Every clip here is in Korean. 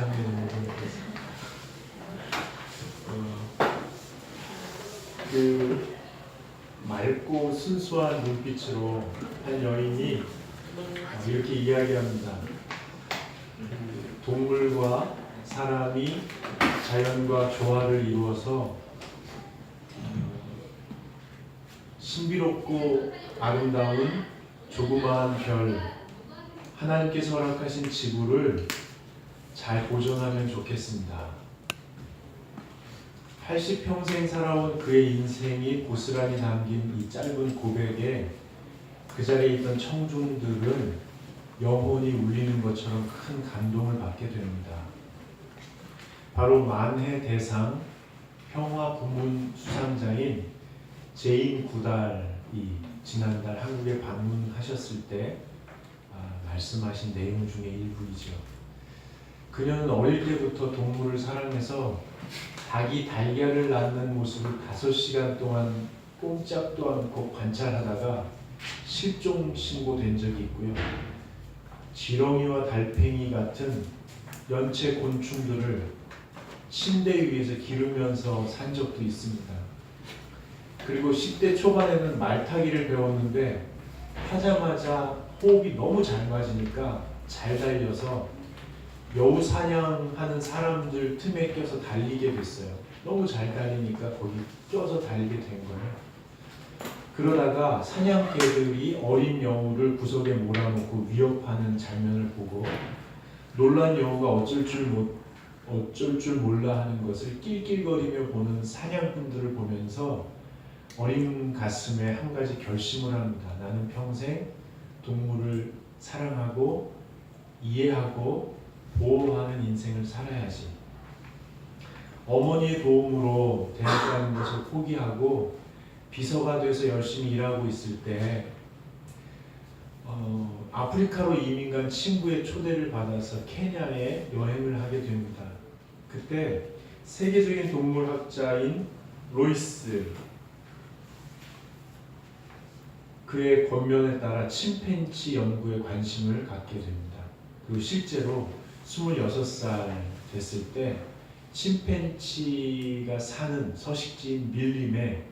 이상민 의원님께서 어, 그 맑고 순수한 눈빛으로 한 여인이 어, 이렇게 이야기합니다. 그 동물과 사람이 자연과 조화를 이루어서 어, 신비롭고 아름다운 조그마한 별 하나님께서 허락하신 지구를 잘 보존하면 좋겠습니다. 80평생 살아온 그의 인생이 고스란히 담긴 이 짧은 고백에 그 자리에 있던 청중들은 영혼이 울리는 것처럼 큰 감동을 받게 됩니다. 바로 만해 대상 평화 부문 수상자인 제인 구달이 지난달 한국에 방문하셨을 때 아, 말씀하신 내용 중에 일부이죠. 그녀는 어릴 때부터 동물을 사랑해서 닭이 달걀을 낳는 모습을 5시간 동안 꼼짝도 않고 관찰하다가 실종 신고된 적이 있고요. 지렁이와 달팽이 같은 연체 곤충들을 침대 위에서 기르면서 산 적도 있습니다. 그리고 10대 초반에는 말타기를 배웠는데 하자마자 호흡이 너무 잘 맞으니까 잘 달려서 여우 사냥하는 사람들 틈에 껴서 달리게 됐어요. 너무 잘 달리니까 거기 껴서 달리게 된 거예요. 그러다가 사냥개들이 어린 여우를 구석에 몰아놓고 위협하는 장면을 보고 놀란 여우가 어쩔 줄 못, 어쩔 줄 몰라 하는 것을 낄낄거리며 보는 사냥꾼들을 보면서 어린 가슴에 한 가지 결심을 합니다. 나는 평생 동물을 사랑하고 이해하고 보호하는 인생을 살아야지. 어머니의 도움으로 대학 가는 것을 포기하고 비서가 돼서 열심히 일하고 있을 때 어, 아프리카로 이민 간 친구의 초대를 받아서 케냐에 여행을 하게 됩니다. 그때 세계적인 동물학자인 로이스 그의 권면에 따라 침팬치 연구에 관심을 갖게 됩니다. 그리고 실제로 26살 됐을 때 침팬치가 사는 서식지인 밀림에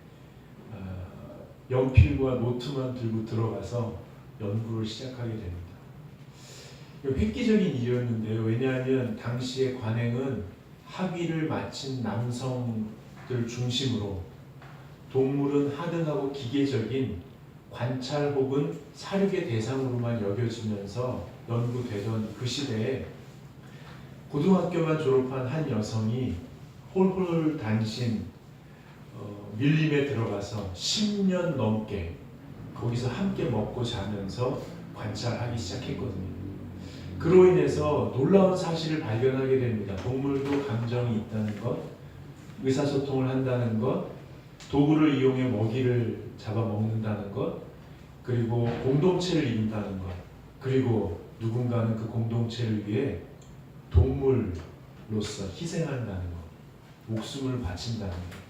어, 연필과 노트만 들고 들어가서 연구를 시작하게 됩니다. 획기적인 일이었는데요. 왜냐하면 당시의 관행은 학위를 마친 남성들 중심으로 동물은 하등하고 기계적인 관찰 혹은 사육의 대상으로만 여겨지면서 연구되던 그 시대에 고등학교만 졸업한 한 여성이 홀홀 단신 어, 밀림에 들어가서 10년 넘게 거기서 함께 먹고 자면서 관찰하기 시작했거든요. 그로 인해서 놀라운 사실을 발견하게 됩니다. 동물도 감정이 있다는 것, 의사소통을 한다는 것, 도구를 이용해 먹이를 잡아먹는다는 것, 그리고 공동체를 이룬다는 것, 그리고 누군가는 그 공동체를 위해 동물로서 희생한다는 것, 목숨을 바친다는 것,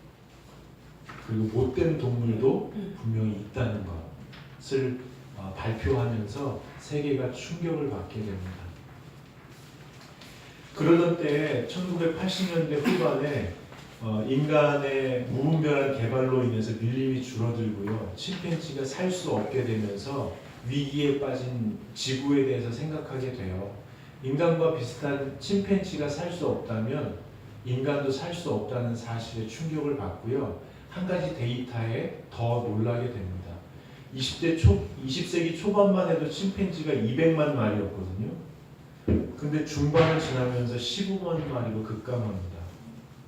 그리고 못된 동물도 분명히 있다는 것을 어, 발표하면서 세계가 충격을 받게 됩니다. 그러던 때에 1980년대 후반에 어, 인간의 무분별한 개발로 인해서 밀림이 줄어들고요. 침팬지가 살 수 없게 되면서 위기에 빠진 지구에 대해서 생각하게 돼요. 인간과 비슷한 침팬지가 살 수 없다면 인간도 살 수 없다는 사실에 충격을 받고요. 한 가지 데이터에 더 놀라게 됩니다. 20대 초, 20세기 초반만 해도 침팬지가 200만 마리였거든요. 근데 중반을 지나면서 15만 마리로 급감합니다.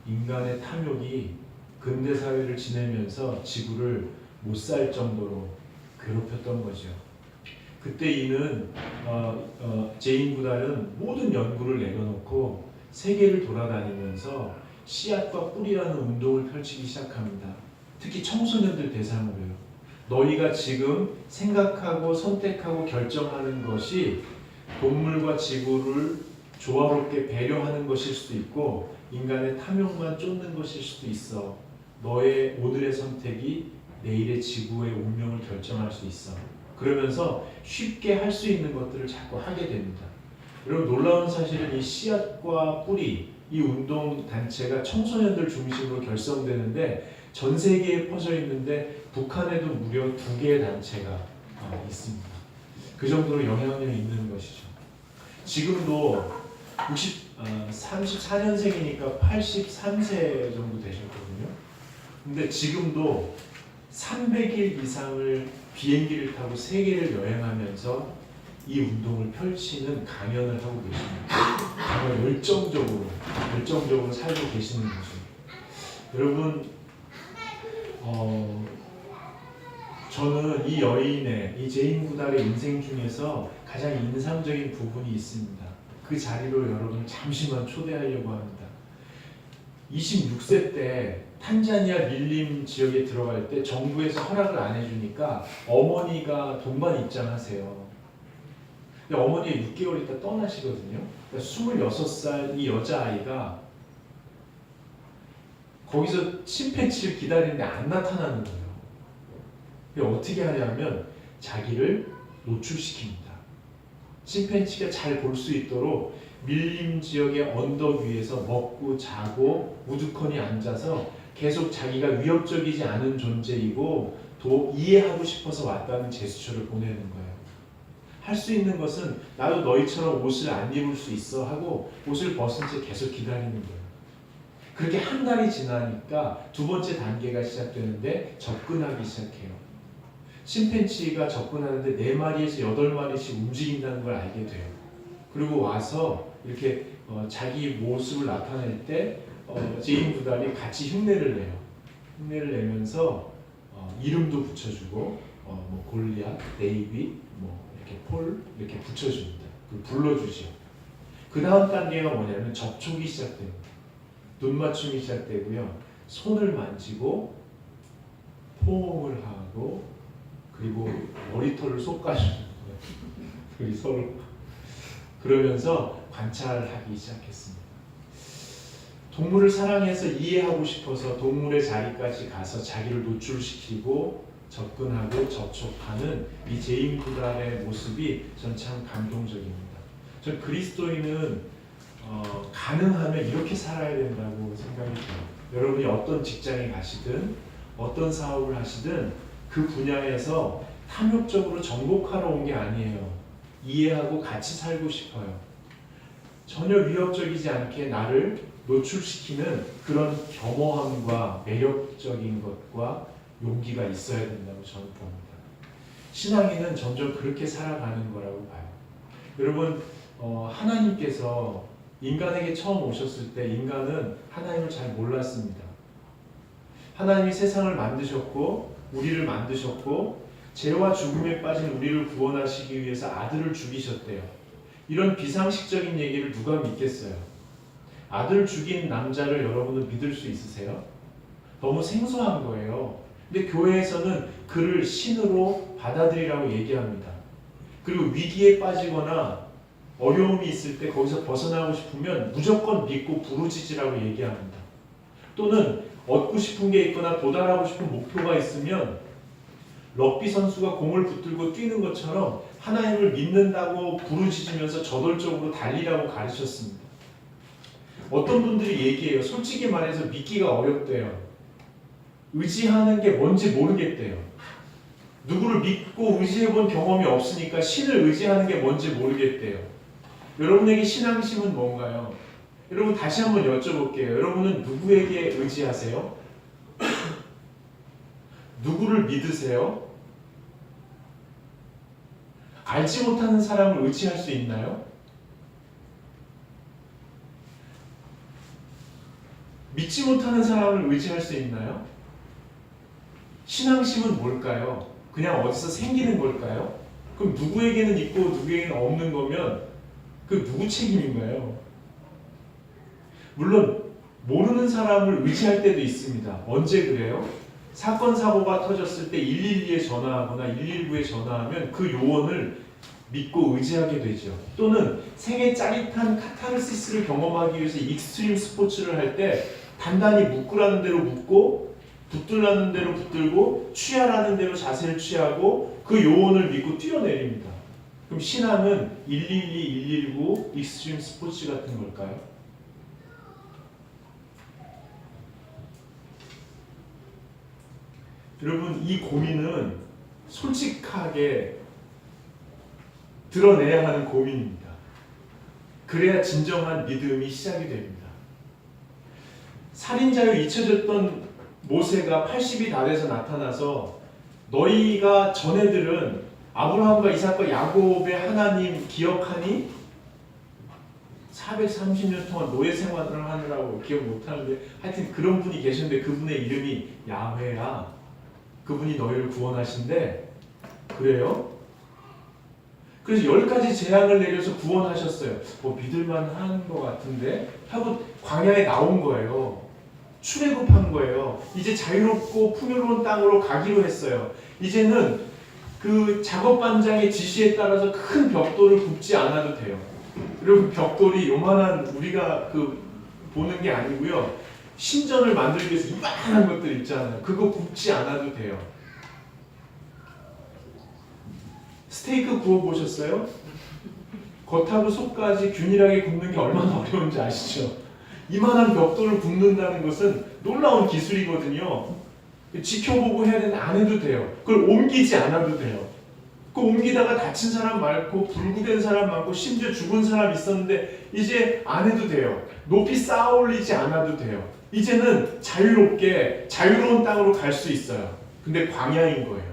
인간의 탐욕이 근대 사회를 지내면서 지구를 못 살 정도로 괴롭혔던 거죠. 그때 이는 어, 어, 제인 구달은 모든 연구를 내려놓고 세계를 돌아다니면서 씨앗과 뿌리라는 운동을 펼치기 시작합니다. 특히 청소년들 대상으로요. 너희가 지금 생각하고 선택하고 결정하는 것이 동물과 지구를 조화롭게 배려하는 것일 수도 있고 인간의 탐욕만 쫓는 것일 수도 있어. 너의 오늘의 선택이 내일의 지구의 운명을 결정할 수 있어. 그러면서 쉽게 할 수 있는 것들을 자꾸 하게 됩니다. 여러분 놀라운 사실은 이 씨앗과 뿌리 이 운동 단체가 청소년들 중심으로 결성되는데 전 세계에 퍼져 있는데 북한에도 무려 두 개의 단체가 어, 있습니다. 그 정도로 영향력이 있는 것이죠. 지금도 60, 어, 34년생이니까 83세 정도 되셨거든요. 근데 지금도 300일 이상을 비행기를 타고 세계를 여행하면서 이 운동을 펼치는 강연을 하고 계십니다. 정말 열정적으로, 열정적으로 살고 계시는 거죠. 여러분, 어, 저는 이 여인의, 이 제인 구달의 인생 중에서 가장 인상적인 부분이 있습니다. 그 자리로 여러분 잠시만 초대하려고 합니다. 26세 때 탄자니아 밀림 지역에 들어갈 때 정부에서 허락을 안 해주니까 어머니가 동반 입장하세요. 근데 어머니가 6개월 있다 떠나시거든요. 그러니까 26살 이 여자아이가 거기서 침팬지를 기다리는데 안 나타나는 거예요. 근데 어떻게 하냐면 자기를 노출시킵니다. 침팬지가 잘 볼 수 있도록 밀림 지역의 언덕 위에서 먹고 자고 우두커니 앉아서 계속 자기가 위협적이지 않은 존재이고 도 이해하고 싶어서 왔다는 제스처를 보내는 거예요. 할 수 있는 것은 나도 너희처럼 옷을 안 입을 수 있어 하고 옷을 벗은 채 계속 기다리는 거예요. 그렇게 한 달이 지나니까 두 번째 단계가 시작되는데 접근하기 시작해요. 심팬치가 접근하는데 네 마리에서 여덟 마리씩 움직인다는 걸 알게 돼요. 그리고 와서 이렇게 어, 자기 모습을 나타낼 때 어, 제인 부달이 같이 흉내를 내요. 흉내를 내면서 어, 이름도 붙여주고 어, 뭐 골리앗, 데이빗, 뭐 이렇게 폴 이렇게 붙여줍니다. 그 불러주죠. 그 다음 단계가 뭐냐면 접촉이 시작됩니다. 눈 맞춤이 시작되고요. 손을 만지고 포옹을 하고 그리고 머리털을 솎아주는 거예요. 둘이 서로 그러면서 관찰하기 시작했습니다. 동물을 사랑해서 이해하고 싶어서 동물의 자리까지 가서 자기를 노출시키고 접근하고 접촉하는 이 제인 구달의 모습이 전 참 감동적입니다. 전 그리스도인은 어, 가능하면 이렇게 살아야 된다고 생각이 들어요. 여러분이 어떤 직장에 가시든 어떤 사업을 하시든 그 분야에서 탐욕적으로 정복하러 온 게 아니에요. 이해하고 같이 살고 싶어요. 전혀 위협적이지 않게 나를 노출시키는 그런 겸허함과 매력적인 것과 용기가 있어야 된다고 저는 봅니다. 신앙인은 점점 그렇게 살아가는 거라고 봐요. 여러분, 어, 하나님께서 인간에게 처음 오셨을 때 인간은 하나님을 잘 몰랐습니다. 하나님이 세상을 만드셨고 우리를 만드셨고 죄와 죽음에 빠진 우리를 구원하시기 위해서 아들을 죽이셨대요. 이런 비상식적인 얘기를 누가 믿겠어요? 아들 죽인 남자를 여러분은 믿을 수 있으세요? 너무 생소한 거예요. 근데 교회에서는 그를 신으로 받아들이라고 얘기합니다. 그리고 위기에 빠지거나 어려움이 있을 때 거기서 벗어나고 싶으면 무조건 믿고 부르짖으라고 얘기합니다. 또는 얻고 싶은 게 있거나 도달하고 싶은 목표가 있으면 럭비 선수가 공을 붙들고 뛰는 것처럼 하나님을 믿는다고 부르짖으면서 저돌적으로 달리라고 가르쳤습니다. 어떤 분들이 얘기해요. 솔직히 말해서 믿기가 어렵대요. 의지하는 게 뭔지 모르겠대요. 누구를 믿고 의지해본 경험이 없으니까 신을 의지하는 게 뭔지 모르겠대요. 여러분에게 신앙심은 뭔가요? 여러분 다시 한번 여쭤볼게요. 여러분은 누구에게 의지하세요? 누구를 믿으세요? 알지 못하는 사람을 의지할 수 있나요? 믿지 못하는 사람을 의지할 수 있나요? 신앙심은 뭘까요? 그냥 어디서 생기는 걸까요? 그럼 누구에게는 있고 누구에게는 없는 거면 그 누구 책임인가요? 물론 모르는 사람을 의지할 때도 있습니다. 언제 그래요? 사건 사고가 터졌을 때 112에 전화하거나 119에 전화하면 그 요원을 믿고 의지하게 되죠. 또는 생애 짜릿한 카타르시스를 경험하기 위해서 익스트림 스포츠를 할 때 단단히 묶으라는 대로 묶고 붙들라는 대로 붙들고 취하라는 대로 자세를 취하고 그 요원을 믿고 뛰어내립니다. 그럼 신앙은 112, 119, 익스트림 스포츠 같은 걸까요? 여러분 이 고민은 솔직하게 드러내야 하는 고민입니다. 그래야 진정한 믿음이 시작이 됩니다. 살인자로 잊혀졌던 모세가 80이 다 돼서 나타나서 너희가 전애들은 아브라함과 이삭과 야곱의 하나님 기억하니? 430년 동안 노예 생활을 하느라고 기억 못하는데 하여튼 그런 분이 계셨는데 그분의 이름이 야훼야 그분이 너희를 구원하신대 그래요? 그래서 열 가지 재앙을 내려서 구원하셨어요. 뭐 믿을만 한 것 같은데 하고 광야에 나온 거예요. 출애굽한 거예요. 이제 자유롭고 풍요로운 땅으로 가기로 했어요. 이제는 그 작업 반장의 지시에 따라서 큰 벽돌을 굽지 않아도 돼요. 그리고 벽돌이 요만한 우리가 그 보는 게 아니고요. 신전을 만들기 위해서 이만한 것들 있잖아요. 그거 굽지 않아도 돼요. 스테이크 구워 보셨어요? 겉하고 속까지 균일하게 굽는 게 얼마나 어려운지 아시죠? 이만한 벽돌을 굽는다는 것은 놀라운 기술이거든요. 지켜보고 해야 되는데 안 해도 돼요. 그걸 옮기지 않아도 돼요. 그 옮기다가 다친 사람 많고 불구된 사람 많고 심지어 죽은 사람 있었는데 이제 안 해도 돼요. 높이 쌓아 올리지 않아도 돼요. 이제는 자유롭게 자유로운 땅으로 갈 수 있어요. 근데 광야인 거예요.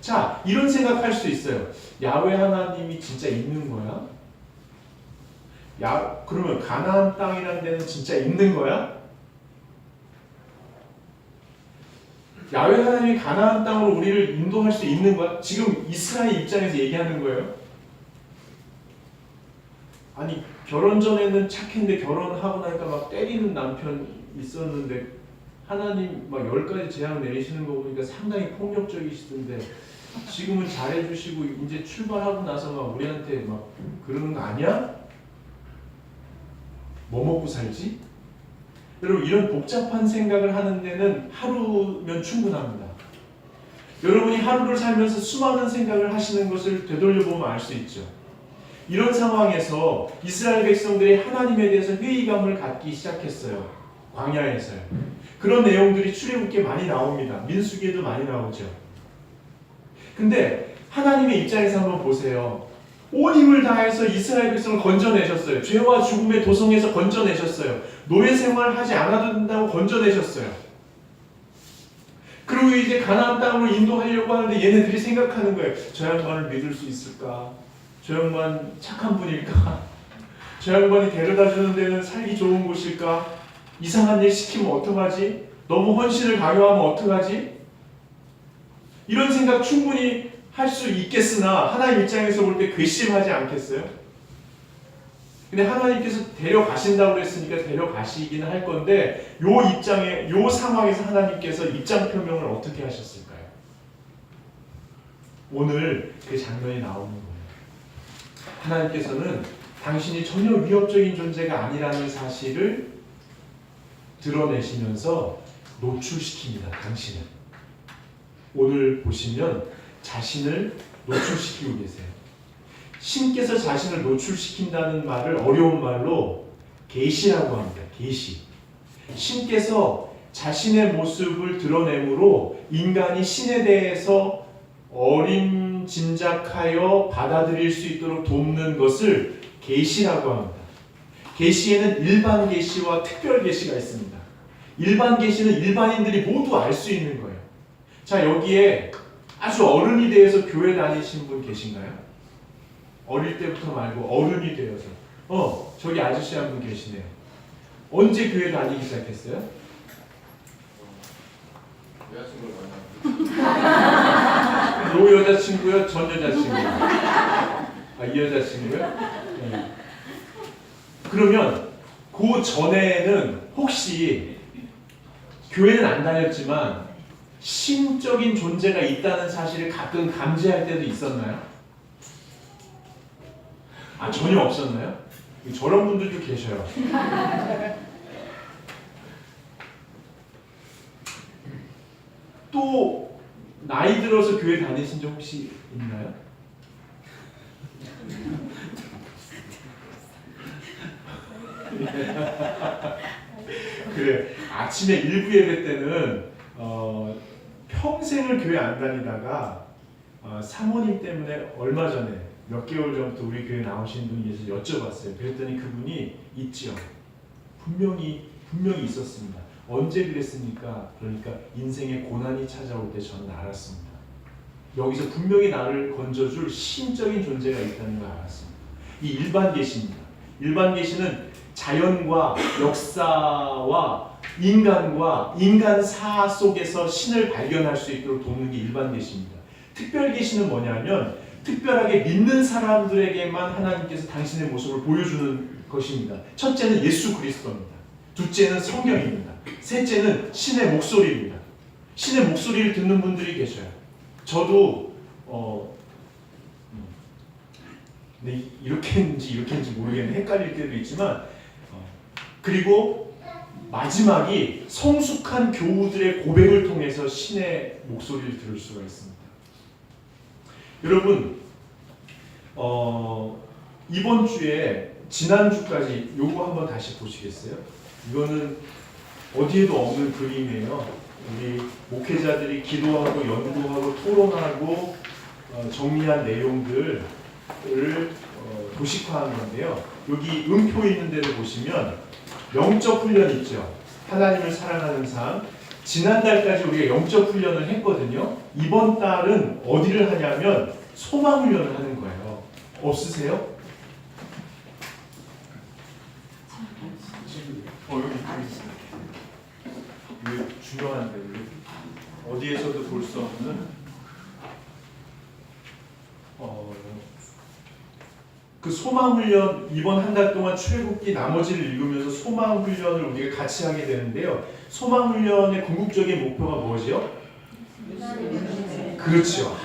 자, 이런 생각할 수 있어요. 야외 하나님이 진짜 있는 거야? 야, 그러면 가나안 땅이라는 데는 진짜 있는 거야? 야외 하나님이 가나안 땅으로 우리를 인도할 수 있는 거야? 지금 이스라엘 입장에서 얘기하는 거예요. 아니 결혼 전에는 착했는데 결혼하고 나니까 막 때리는 남편 있었는데 하나님 막 열 가지 재앙 내리시는 거 보니까 상당히 폭력적이시던데 지금은 잘해주시고 이제 출발하고 나서 막 우리한테 막 그러는 거 아니야? 뭐 먹고 살지? 여러분 이런 복잡한 생각을 하는 데는 하루면 충분합니다. 여러분이 하루를 살면서 수많은 생각을 하시는 것을 되돌려보면 알 수 있죠. 이런 상황에서 이스라엘 백성들이 하나님에 대해서 회의감을 갖기 시작했어요. 광야에서요. 그런 내용들이 출애굽기에 많이 나옵니다. 민수기에도 많이 나오죠. 근데 하나님의 입장에서 한번 보세요. 온 힘을 다해서 이스라엘 백성을 건져내셨어요. 죄와 죽음의 도성에서 건져내셨어요. 노예 생활을 하지 않아도 된다고 건져내셨어요. 그리고 이제 가나안 땅으로 인도하려고 하는데 얘네들이 생각하는 거예요. 저 양반을 믿을 수 있을까? 저 양반 착한 분일까? 저 양반이 데려다 주는 데는 살기 좋은 곳일까? 이상한 일 시키면 어떡하지? 너무 헌신을 강요하면 어떡하지? 이런 생각 충분히 할 수 있겠으나 하나님 입장에서 볼 때 괘씸하지 않겠어요? 근데 하나님께서 데려가신다고 그랬으니까 데려가시기는 할 건데 요 입장에 요 상황에서 하나님께서 입장 표명을 어떻게 하셨을까요? 오늘 그 장면이 나오는 거예요. 하나님께서는 당신이 전혀 위협적인 존재가 아니라는 사실을 드러내시면서 노출시킵니다. 당신을. 오늘 보시면 자신을 노출시키고 계세요. 신께서 자신을 노출시킨다는 말을 어려운 말로 계시라고 합니다. 계시. 신께서 자신의 모습을 드러내므로 인간이 신에 대해서 어림짐작하여 받아들일 수 있도록 돕는 것을 계시라고 합니다. 계시에는 일반 계시와 특별 계시가 있습니다. 일반 계시는 일반인들이 모두 알 수 있는 거예요. 자, 여기에 아주 어른이 되어서 교회 다니신 분 계신가요? 어릴 때부터 말고 어른이 되어서. 어, 저기 아저씨 한 분 계시네요. 언제 교회 다니기 시작했어요? 여자친구를 만나. 요 여자친구요? 전 여자친구요? 아, 이 여자친구요? 네. 그러면 그 전에는 혹시 교회는 안 다녔지만 신적인 존재가 있다는 사실을 가끔 감지할 때도 있었나요? 아 전혀 없었나요? 저런 분들도 계셔요. 또 나이 들어서 교회 다니신 적 혹시 있나요? 그래 아침에 일부 예배 때는 어, 평생을 교회 안 다니다가 어, 사모님 때문에 얼마 전에 몇 개월 전부터 우리 교회 나오신 분이 계셔서 여쭤봤어요. 그랬더니 그분이 있지요. 분명히 분명히 있었습니다. 언제 그랬습니까? 그러니까 인생의 고난이 찾아올 때 저는 알았습니다. 여기서 분명히 나를 건져줄 신적인 존재가 있다는 걸 알았습니다. 이 일반 계시입니다. 일반 계시는 자연과 역사와 인간과 인간사 속에서 신을 발견할 수 있도록 돕는 게 일반 계시입니다. 특별 계시는 뭐냐면 특별하게 믿는 사람들에게만 하나님께서 당신의 모습을 보여주는 것입니다. 첫째는 예수 그리스도입니다. 둘째는 성경입니다. 셋째는 신의 목소리입니다. 신의 목소리를 듣는 분들이 계셔요. 저도 어, 음, 근데 이렇게 했는지 이렇게 했는지 모르겠는데 헷갈릴 때도 있지만 어, 그리고 마지막이 성숙한 교우들의 고백을 통해서 신의 목소리를 들을 수가 있습니다. 여러분 어, 이번 주에 지난 주까지 요거 한번 다시 보시겠어요? 이거는 어디에도 없는 그림이에요. 우리 목회자들이 기도하고 연구하고 토론하고 어, 정리한 내용들을 어, 도식화한 건데요. 여기 음표 있는 데를 보시면 영적 훈련 있죠. 하나님을 사랑하는 삶. 지난달까지 우리가 영적 훈련을 했거든요. 이번 달은 어디를 하냐면 소망 훈련을 하는 거예요. 없으세요? 어 여기. 이게 중요한데 어디에서도 볼 수 없는 어, 그 소망 훈련 이번 한 달 동안 출애굽기 나머지를 읽으면서 소망 훈련을 우리가 같이 하게 되는데요. 소망 훈련의 궁극적인 목표가 뭐죠? 그렇죠.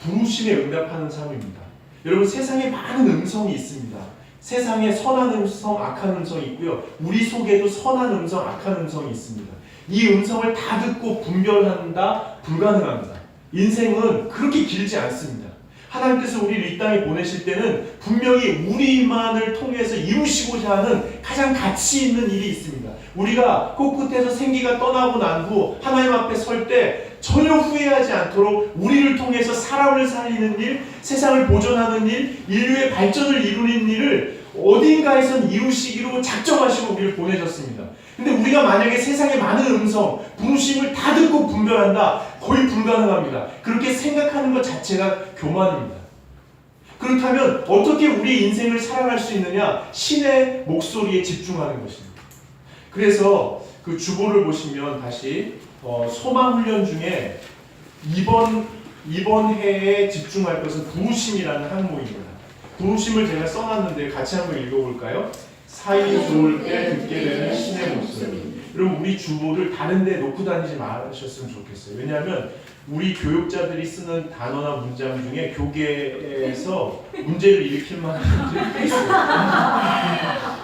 부르심에 응답하는 삶입니다. 여러분 세상에 많은 음성이 있습니다. 세상에 선한 음성, 악한 음성이 있고요. 우리 속에도 선한 음성, 악한 음성이 있습니다. 이 음성을 다 듣고 분별한다 불가능합니다. 인생은 그렇게 길지 않습니다. 하나님께서 우리를 이 땅에 보내실 때는 분명히 우리만을 통해서 이루시고자 하는 가장 가치 있는 일이 있습니다. 우리가 코끝에서 생기가 떠나고 난 후 하나님 앞에 설 때 전혀 후회하지 않도록 우리를 통해서 사람을 살리는 일, 세상을 보존하는 일, 인류의 발전을 이루는 일을 어딘가에선 이루시기로 작정하시고 우리를 보내셨습니다. 근데 우리가 만약에 세상의 많은 음성, 부르심을 다 듣고 분별한다? 거의 불가능합니다. 그렇게 생각하는 것 자체가 교만입니다. 그렇다면 어떻게 우리 인생을 살아갈 수 있느냐? 신의 목소리에 집중하는 것입니다. 그래서 그 주보를 보시면 다시 어, 소망 훈련 중에 이번 이번 해에 집중할 것은 부르심이라는 항목입니다. 부르심을 제가 써놨는데 같이 한번 읽어볼까요? 사이 좋을 때 듣게 되는 신의 목소리. 여러분 우리 주보를 다른 데 놓고 다니지 마셨으면 좋겠어요. 왜냐하면 우리 교육자들이 쓰는 단어나 문장 중에 교계에서 문제를 일으킬 만한 꽤 있어요.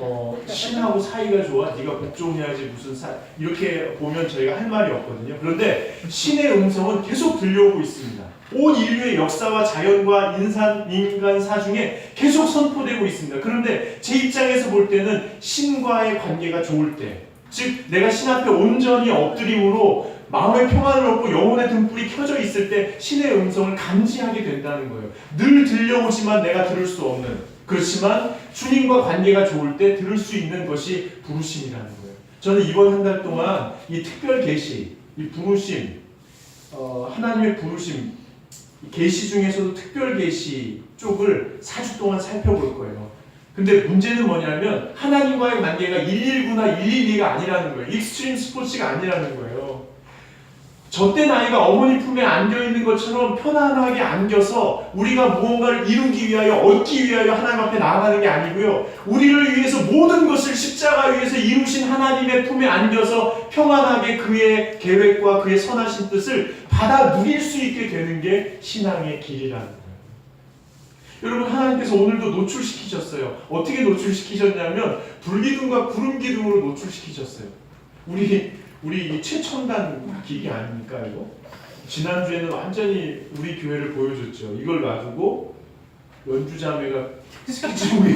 어, 신하고 사이가 좋아? 네가 복종해야지 무슨 사 이렇게 보면 저희가 할 말이 없거든요. 그런데 신의 음성은 계속 들려오고 있습니다. 온 인류의 역사와 자연과 인산 인간 사 중에 계속 선포되고 있습니다. 그런데 제 입장에서 볼 때는 신과의 관계가 좋을 때, 즉 내가 신 앞에 온전히 엎드림으로 마음의 평안을 얻고 영혼의 등불이 켜져 있을 때 신의 음성을 감지하게 된다는 거예요. 늘 들려오지만 내가 들을 수 없는. 그렇지만 주님과 관계가 좋을 때 들을 수 있는 것이 부르심이라는 거예요. 저는 이번 한 달 동안 이 특별 계시, 이 부르심, 어, 하나님의 부르심, 이 계시 중에서도 특별 계시 쪽을 4주 동안 살펴볼 거예요. 근데 문제는 뭐냐면 하나님과의 관계가 119나 112가 아니라는 거예요. 익스트림 스포츠가 아니라는 거예요. 저때 나이가 어머니 품에 안겨 있는 것처럼 편안하게 안겨서 우리가 무언가를 이루기 위하여 얻기 위하여 하나님 앞에 나아가는 게 아니고요. 우리를 위해서 모든 것을 십자가 위에서 이루신 하나님의 품에 안겨서 평안하게 그의 계획과 그의 선하신 뜻을 받아 누릴 수 있게 되는 게 신앙의 길이라는 거예요. 여러분 하나님께서 오늘도 노출시키셨어요. 어떻게 노출시키셨냐면 불기둥과 구름 기둥으로 노출시키셨어요. 우리 우리 이 최첨단 기기 아닙니까 이거? 지난주에는 완전히 우리 교회를 보여줬죠. 이걸 놔두고 연주자매가 스케치북에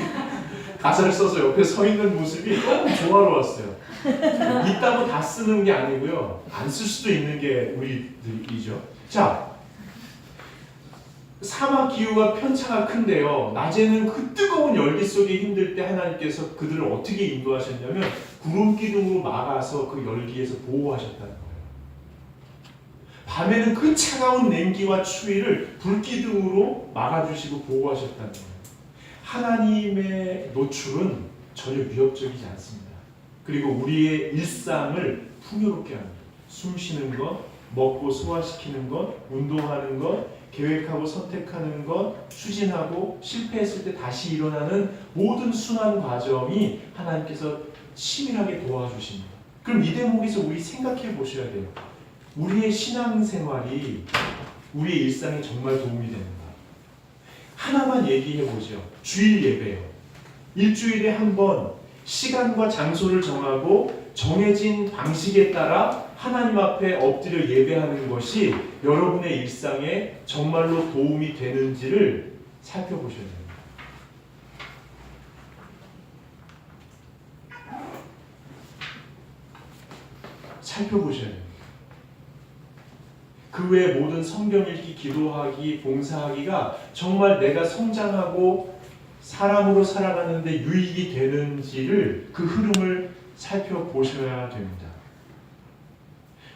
가사를 써서 옆에 서 있는 모습이 너무 조화로웠어요. 있다고 다 쓰는 게 아니고요. 안 쓸 수도 있는 게 우리들이죠. 자, 사막 기후가 편차가 큰데요. 낮에는 그 뜨거운 열기 속에 힘들 때 하나님께서 그들을 어떻게 인도하셨냐면 구름 기둥으로 막아서 그 열기에서 보호하셨다는 거예요. 밤에는 그 차가운 냉기와 추위를 불 기둥으로 막아주시고 보호하셨다는 거예요. 하나님의 노출은 전혀 위협적이지 않습니다. 그리고 우리의 일상을 풍요롭게 합니다. 숨 쉬는 것, 먹고 소화시키는 것, 운동하는 것, 계획하고 선택하는 것, 추진하고 실패했을 때 다시 일어나는 모든 순환 과정이 하나님께서 치밀하게 도와주십니다. 그럼 이 대목에서 우리 생각해 보셔야 돼요. 우리의 신앙생활이 우리의 일상에 정말 도움이 되는가? 하나만 얘기해 보죠. 주일 예배요. 일주일에 한 번 시간과 장소를 정하고 정해진 방식에 따라 하나님 앞에 엎드려 예배하는 것이 여러분의 일상에 정말로 도움이 되는지를 살펴보셔야 됩니다. 살펴보셔야 됩니다. 그 외의 모든 성경 읽기, 기도하기, 봉사하기가 정말 내가 성장하고 사람으로 살아가는데 유익이 되는지를 그 흐름을 살펴보셔야 됩니다.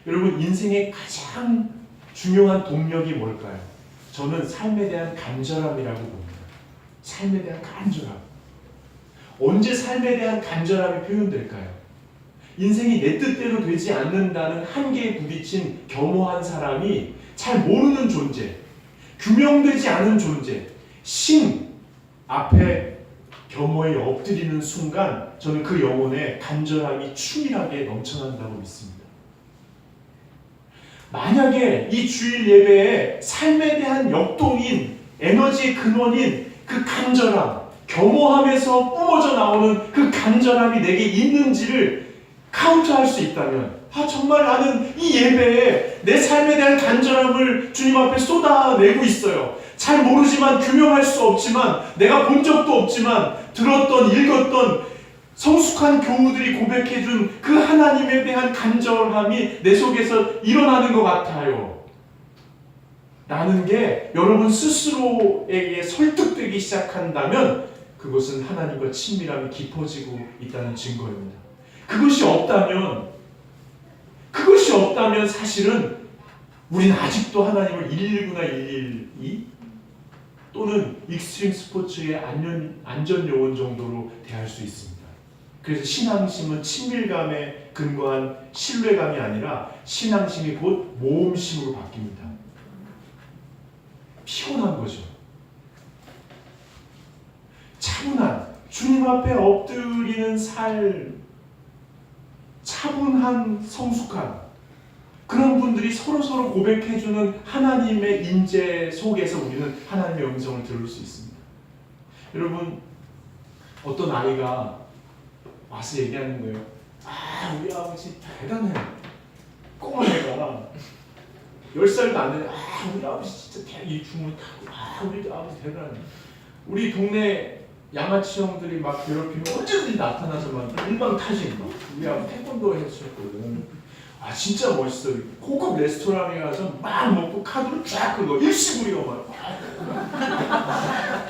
여러분 인생의 가장 중요한 동력이 뭘까요? 저는 삶에 대한 간절함이라고 봅니다. 삶에 대한 간절함. 언제 삶에 대한 간절함이 표현될까요? 인생이 내 뜻대로 되지 않는다는 한계에 부딪힌 겸허한 사람이 잘 모르는 존재, 규명되지 않은 존재, 신 앞에 겸허히 엎드리는 순간 저는 그 영혼에 간절함이 충실하게 넘쳐난다고 믿습니다. 만약에 이 주일 예배에 삶에 대한 역동인 에너지의 근원인 그 간절함, 겸허함에서 뿜어져 나오는 그 간절함이 내게 있는지를 카운트할 수 있다면 아 정말 나는 이 예배에 내 삶에 대한 간절함을 주님 앞에 쏟아내고 있어요. 잘 모르지만 규명할 수 없지만 내가 본 적도 없지만 들었던 읽었던 성숙한 교우들이 고백해 준 그 하나님에 대한 간절함이 내 속에서 일어나는 것 같아요. 라는 게 여러분 스스로에게 설득되기 시작한다면 그것은 하나님과 친밀함이 깊어지고 있다는 증거입니다. 그것이 없다면 그것이 없다면 사실은 우리는 아직도 하나님을 119나 112 또는 익스트림 스포츠의 안전, 안전 요원 정도로 대할 수 있습니다. 그래서 신앙심은 친밀감에 근거한 신뢰감이 아니라 신앙심이 곧 모험심으로 바뀝니다. 피곤한 거죠. 차분한 주님 앞에 엎드리는 삶, 차분한 성숙한 그런 분들이 서로 서로 고백해주는 하나님의 인재 속에서 우리는 하나님의 음성을 들을 수 있습니다. 여러분 어떤 아이가 와서 얘기하는 거예요. 아 우리 아버지 대단해. 꼬마 애가 열 살도 안 되는 아 우리 아버지 진짜 대, 이 타고 아 우리 아버지 대단해. 우리 동네 양아치 형들이 막 괴롭히면 언제든지 나타나서 막 일방타진 막 우리 아버지 태권도 했었거든. 아 진짜 멋있어. 고급 레스토랑에 가서 막 먹고 카드로 쫙 긁어 일시불이요 막.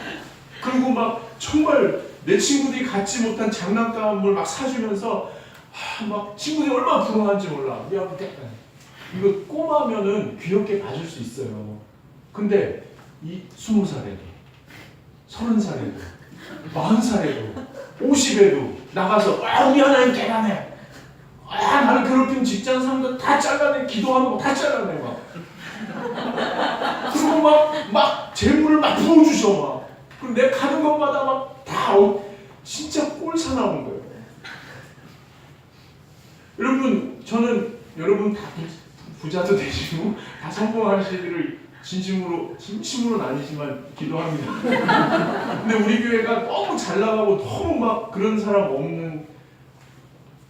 그리고 막 정말 내 친구들이 갖지 못한 장난감을 막 사주면서 아, 막 친구들이 얼마나 부러워한지 몰라. 우리 아버지 대단해. 이거 꼬마면은 귀엽게 봐줄 수 있어요. 근데 이 스무 살에도 서른 살에도 마흔 살에도 오십에도 나가서 아 우리 하나님 대단해. 아 나를 괴롭힌 직장 상도 다 잘라내 기도하는 거 다 잘라내 막. 그리고 막 막 재물을 막 부어주셔 막. 그리고 내 가는 것마다 막다 어, 진짜 꼴 사 나온 거예요. 여러분 저는 여러분 다 부- 부자도 되시고 다 성공하시기를 진심으로 진심으로는 아니지만 기도합니다. 근데 우리 교회가 너무 잘 나가고 너무 막 그런 사람 없는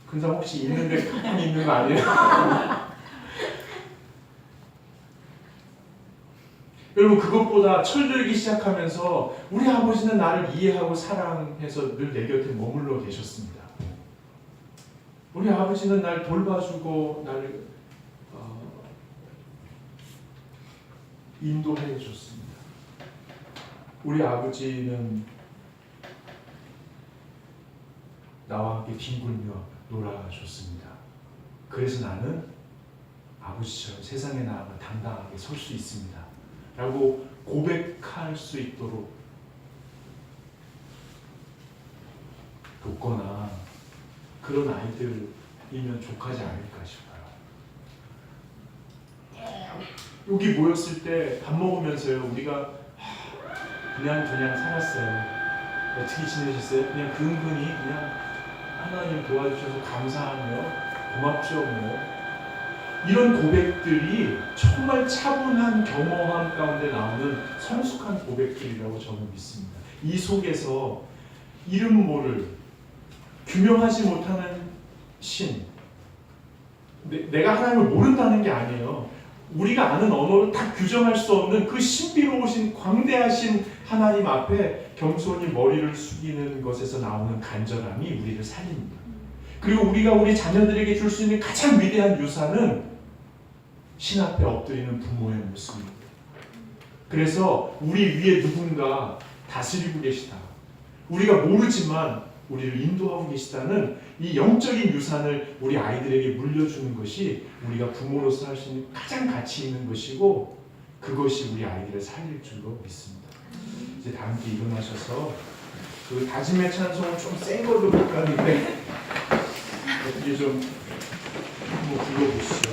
그런 사람 혹시 있는데 가만히 있는 거 아니에요? 여러분 그것보다 철들기 시작하면서 우리 아버지는 나를 이해하고 사랑해서 늘 내 곁에 머물러 계셨습니다. 우리 아버지는 날 돌봐주고 날 어, 인도해 줬습니다. 우리 아버지는 나와 함께 뒹굴며 놀아줬습니다. 그래서 나는 아버지처럼 세상에 나아가 당당하게 설 수 있습니다. 라고 고백할 수 있도록 돕거나 그런 아이들이면 족하지 않을까 싶어요. 여기 모였을 때 밥 먹으면서요 우리가 하, 그냥 그냥 살았어요. 어떻게 지내셨어요? 그냥 근근히 그냥 하나님 도와주셔서 감사하며 고맙죠 뭐 이런 고백들이 정말 차분한 겸허함 가운데 나오는 성숙한 고백들이라고 저는 믿습니다. 이 속에서 이름 모를 규명하지 못하는 신 내, 내가 하나님을 모른다는 게 아니에요. 우리가 아는 언어로 다 규정할 수 없는 그 신비로우신 광대하신 하나님 앞에 겸손히 머리를 숙이는 것에서 나오는 간절함이 우리를 살립니다. 그리고 우리가 우리 자녀들에게 줄 수 있는 가장 위대한 유산은 신 앞에 엎드리는 부모의 모습입니다. 그래서 우리 위에 누군가 다스리고 계시다. 우리가 모르지만 우리를 인도하고 계시다는 이 영적인 유산을 우리 아이들에게 물려주는 것이 우리가 부모로서 할 수 있는 가장 가치 있는 것이고 그것이 우리 아이들을 살릴 줄로 믿습니다. 이제 다 함께 일어나셔서 그 다짐의 찬송을 좀센 걸로 하는데 어떻게 좀 한번 불러보시죠.